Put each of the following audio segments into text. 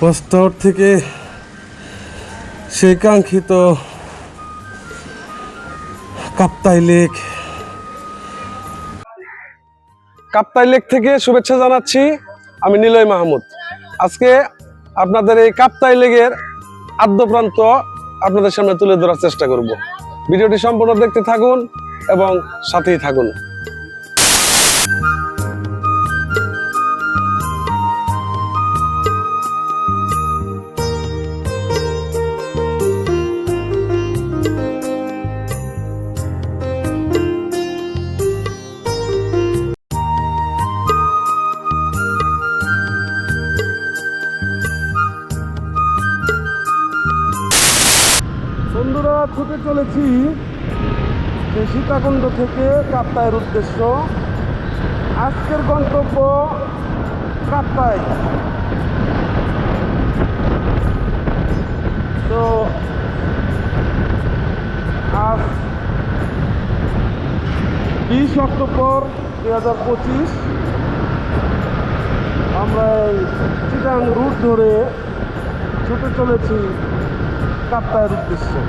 Tower থেকে সেই কাঙ্ক্ষিত কাপ্তাই লেক। কাপ্তাই লেক থেকে শুভেচ্ছা জানাচ্ছি আমি নিলয় মাহমুদ। আজকে আপনাদের এই কাপ্তাই লেগের আদ্য প্রান্ত আপনাদের সামনে তুলে ধরার চেষ্টা করব। ভিডিওটি সম্পূর্ণ দেখতে থাকুন এবং সাথেই থাকুন। বন্ধুরা, ছুটে চলেছি যে সীতাকুণ্ড থেকে কাপ্তায়ের উদ্দেশ্য। আজকের গন্তব্য কাপ্তায় তো আজ বিশ অক্টোবর দুই হাজার পঁচিশ, আমরা চিটাং রুট ধরে ছুটে চলেছি। কাপ্তায়ের উদ্দেশ্যে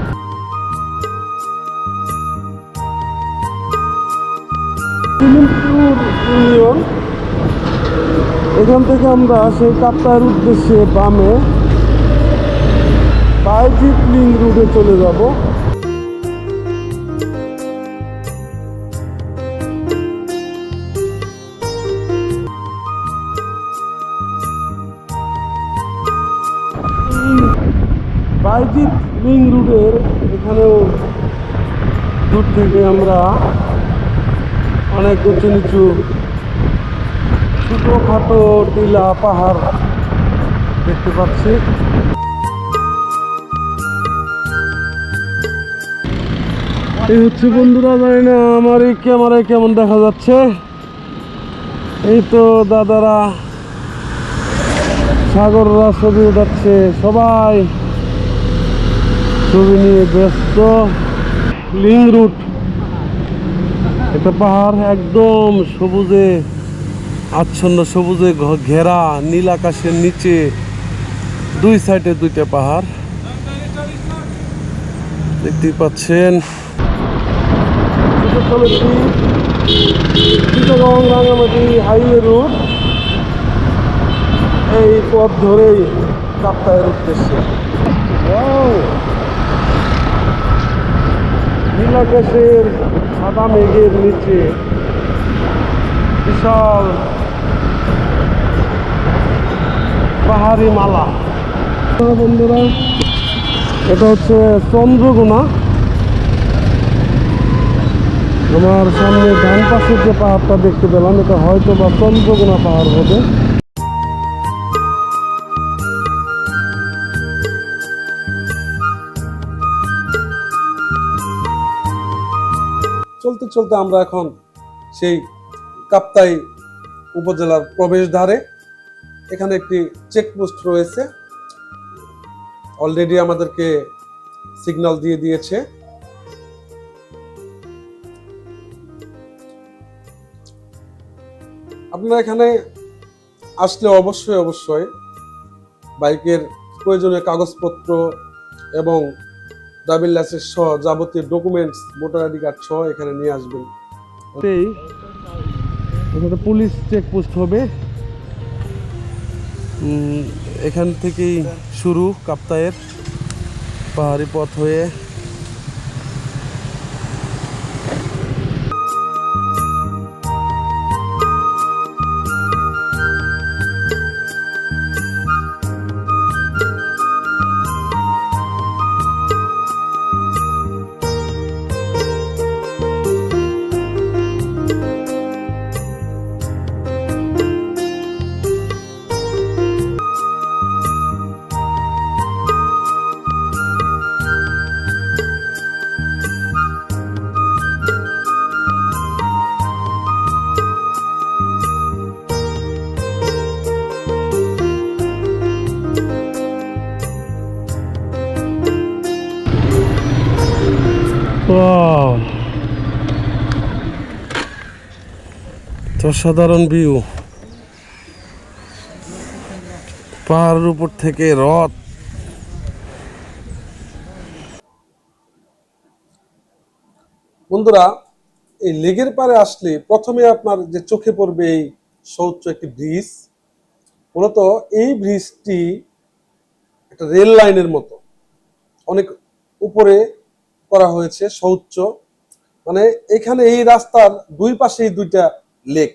ইউনিয়ন এখান থেকে আমরা সেই কাপ্তায়ের উদ্দেশ্যে বামে বাইজিৎ লিং রুটে চলে যাব। রুটের এখানেও দূর থেকে আমরা অনেক উঁচু নিচু ছোটোখাটো টিলা পাহাড় দেখতে পাচ্ছি। এই হচ্ছে বন্ধুরা, জানি না আমার এই ক্যামেরায় কেমন দেখা যাচ্ছে। এই তো দাদারা সাগররা ছবি উঠাচ্ছে, সবাই ছবি নিয়ে ব্যস্ত, লিং রুট। একটা পাহাড় একদম সবুজে, আচ্ছন্ন সবুজে ঘেরা, নীল আকাশের নিচে, দুই সাইডে দুইটা পাহাড়। দেখতেই পাচ্ছেন। চিটাগং রাঙামাটি হাইওয়ে রুট এই পথ ধরেই কাপ্তায়ের উদ্দেশ্যে। নীলাকাশের সাদা মেঘের নিচে বিশাল পাহাড়ি মালা। বন্ধুরা, এটা হচ্ছে চন্দ্রগুনা আমার সামনে ডান পাশের যে পাহাড়টা দেখতে পেলাম, এটা হয়তো বা চন্দ্রগুনা পাহাড় হবে। চলতে আমরা এখন সেই কাপ্তাই উপজেলার প্রবেশদ্বারে। এখানে একটি চেকপোস্ট রয়েছে। অলরেডি আমাদেরকে সিগন্যাল দিয়ে দিয়েছে। আপনারা এখানে আসলে অবশ্যই অবশ্যই বাইকের প্রয়োজনীয় কাগজপত্র এবং ড্রাইভিং লাইসেন্স সহ যাবতীয় ডকুমেন্টস, ভোটার আইডি কার্ড সহ এখানে নিয়ে আসবেন। এখানে পুলিশ চেকপোস্ট হবে। এখান থেকেই শুরু কাপ্তায়ের পাহাড়ি পথ হয়ে। তো সাধারণ ভিউ পাহাড়ের উপর থেকে রথ। বন্ধুরা, এই লেগের পারে আসলে প্রথমে আপনার যে চোখে পড়বে এই সৌচ্চ একটি ব্রিজ। মূলত এই ব্রিজটি একটা রেল লাইনের মতো। অনেক উপরে করা হয়েছে সৌচ্চ। মানে এখানে এই রাস্তার দুই পাশেই দুইটা লেক,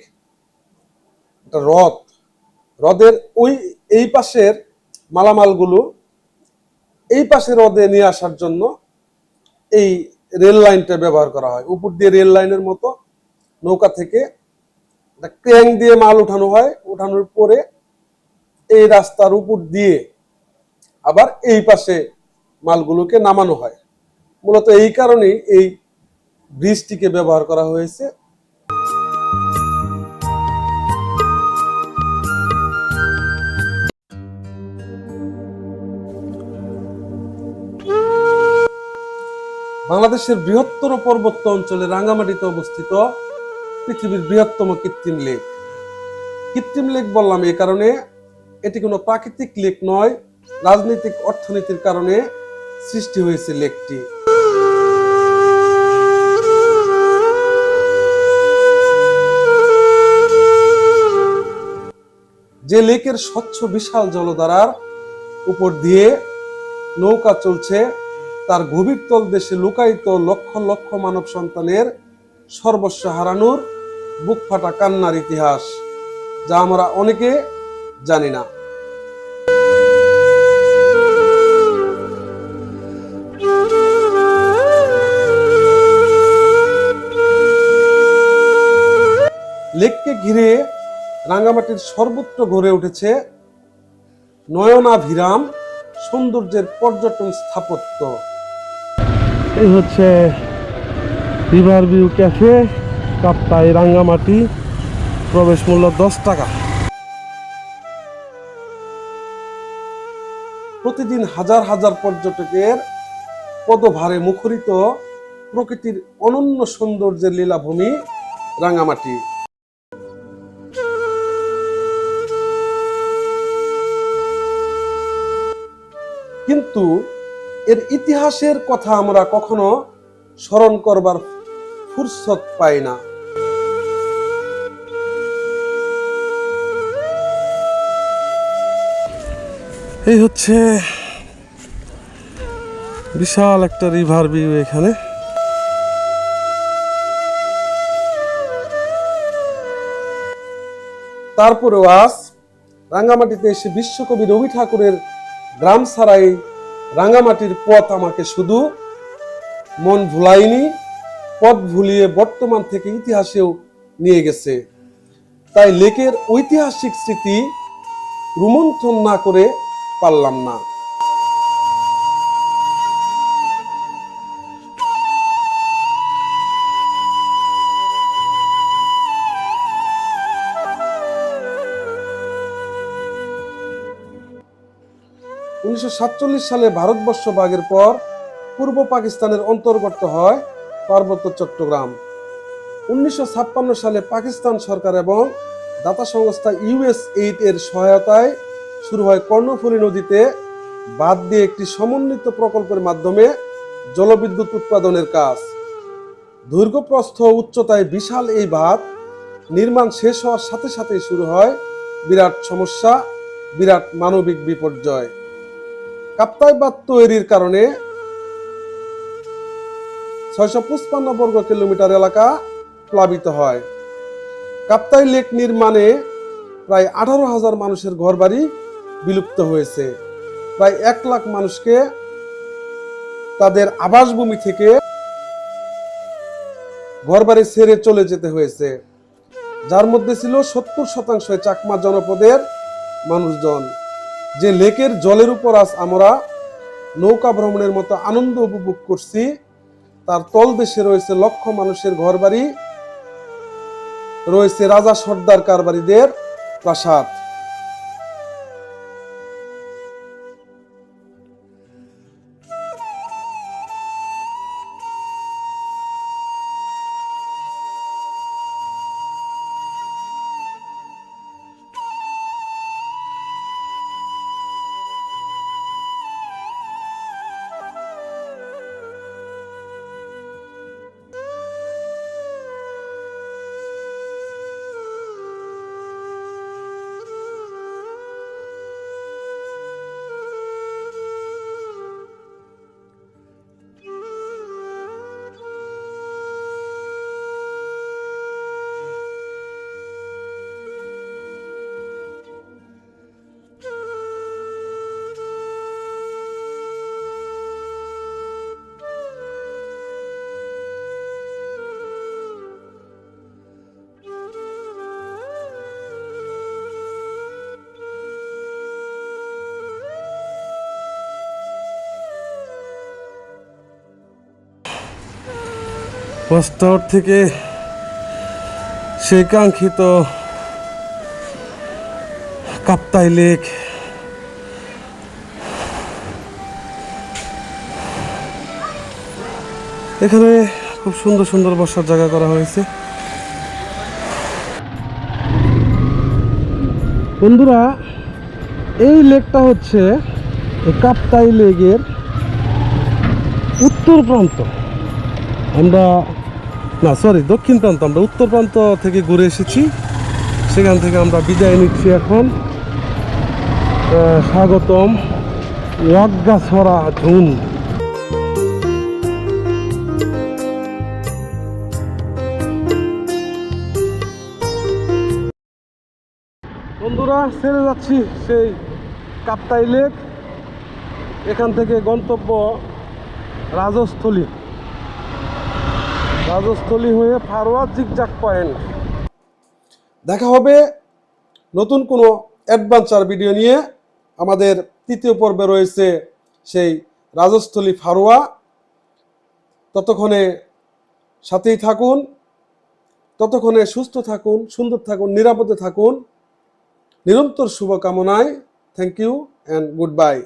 একটা হ্রদ। হ্রদের ওই, এই পাশের মালামালগুলো এই পাশে হ্রদে নিয়ে আসার জন্য এই রেল লাইনটা ব্যবহার করা হয়। উপর দিয়ে রেল লাইনের মতো নৌকা থেকে ক্র্যাং দিয়ে মাল উঠানো হয়। উঠানোর পরে এই রাস্তার উপর দিয়ে আবার এই পাশে মালগুলোকে নামানো হয়। মূলত এই কারণেই এই ব্রিজটিকে ব্যবহার করা হয়েছে। বাংলাদেশের বৃহত্তর পর্বত্য অঞ্চলে রাঙ্গামাটিতে অবস্থিত পৃথিবীর বৃহত্তম কৃত্রিম লেক। কৃত্রিম লেক বললাম এই কারণে, এটি কোনো প্রাকৃতিক লেক নয়, রাজনৈতিক অর্থনীতির কারণে সৃষ্টি হয়েছে লেকটি। যে লেকের স্বচ্ছ বিশাল জলধারার উপর দিয়ে নৌকা চলছে তার গভীর তল দেশে লুকায়িত লক্ষ লক্ষ মানব সন্তানের সর্বস্ব হারানোর বুক ফাটা কান্নার ইতিহাস, যা আমরা অনেকে জানি না। লেককে ঘিরে রাঙ্গামাটির সর্বত্র গড়ে উঠেছে নয়নাভিরাম সৌন্দর্যের পর্যটন স্থাপত্য। এই হচ্ছে river view cafe Kaptai, Rangamati. প্রবেশ মূল্য দশ টাকা। প্রতিদিন হাজার হাজার পর্যটকের পদভারে মুখরিত প্রকৃতির অনন্য সৌন্দর্যের লীলাভূমি রাঙামাটি কিন্তু এর ইতিহাসের কথা আমরা কখনো স্মরণ করবার ফুরসত পাই না। এই হচ্ছে বিশাল একটা রিভার ভিউ এখানে। তারপরেও আজ রাঙ্গামাটিতে এসে বিশ্বকবি রবি ঠাকুরের গ্রাম ছাড়াই রাঙ্গামাটির পথ আমাকে শুধু মন ভুলায়নি, পথ ভুলিয়ে বর্তমান থেকে ইতিহাসেও নিয়ে গেছে। তাই লেকের ঐতিহাসিক স্মৃতি রুমন্থন না করে পারলাম না। উনিশশো সাতচল্লিশ সালে ভারতবর্ষ ভাগের পর পূর্ব পাকিস্তানের অন্তর্গত হয় পার্বত্য চট্টগ্রাম। উনিশশো ছাপ্পান্ন সালে পাকিস্তান সরকার এবং দাতা সংস্থা ইউএস এইড এর সহায়তায় শুরু হয় কর্ণফুলী নদীতে বাদ দিয়ে একটি সমন্বিত প্রকল্পের মাধ্যমে জলবিদ্যুৎ উৎপাদনের কাজ। দৈর্ঘ্যপ্রস্থ উচ্চতায় বিশাল এই বাঁধ নির্মাণ শেষ হওয়ার সাথে সাথেই শুরু হয় বিরাট সমস্যা, বিরাট মানবিক বিপর্যয়। কাপ্তাই বাঁধ তৈরির কারণে ছয়শো পঁচপান্ন বর্গ কিলোমিটার এলাকা প্লাবিত হয়। কাপ্তাই লেক নির্মাণে প্রায় আঠারো হাজার মানুষের ঘরবাড়ি বিলুপ্ত হয়েছে। প্রায় এক লাখ মানুষকে তাদের আবাসভূমি থেকে ঘরবাড়ি ছেড়ে চলে যেতে হয়েছে। যার মধ্যে ছিল সত্তর শতাংশ চাকমা জনপদের মানুষজন। যে লেকের জলের উপর আজ আমরা নৌকা ভ্রমণের মতো আনন্দ উপভোগ করছি, তার তলদেশে রয়েছে লক্ষ মানুষের ঘরবাড়ি, রয়েছে রাজা সর্দার কারবারিদের প্রাসাদ। টাওয়ার থেকে সেই কাঙ্ক্ষিত কাপ্তাই লেক। এখানে খুব সুন্দর সুন্দর বসার জায়গা করা হয়েছে। বন্ধুরা, এই লেকটা হচ্ছে কাপ্তাই লেকের উত্তর প্রান্ত। আমরা না সরি দক্ষিণ প্রান্ত, আমরা উত্তর প্রান্ত থেকে ঘুরে এসেছি। সেখান থেকে আমরা বিদায় নিচ্ছি এখন। স্বাগতম ওয়াগ্গাছড়া ঝুন। বন্ধুরা ছেড়ে যাচ্ছি সেই কাপ্তাই লেক। এখান থেকে গন্তব্য রাজস্থলী। রাজস্থলী হয়ে ফারোয়া জিগজাক পয়েন্ট দেখা হবে নতুন কোনো অ্যাডভেঞ্চার ভিডিও নিয়ে। আমাদের তৃতীয় পর্বে রয়েছে সেই রাজস্থলী ফারোয়া। ততক্ষণে সাথেই থাকুন, ততক্ষণে সুস্থ থাকুন, সুন্দর থাকুন, নিরাপদে থাকুন। নিরন্তর শুভকামনায় thank you and good bye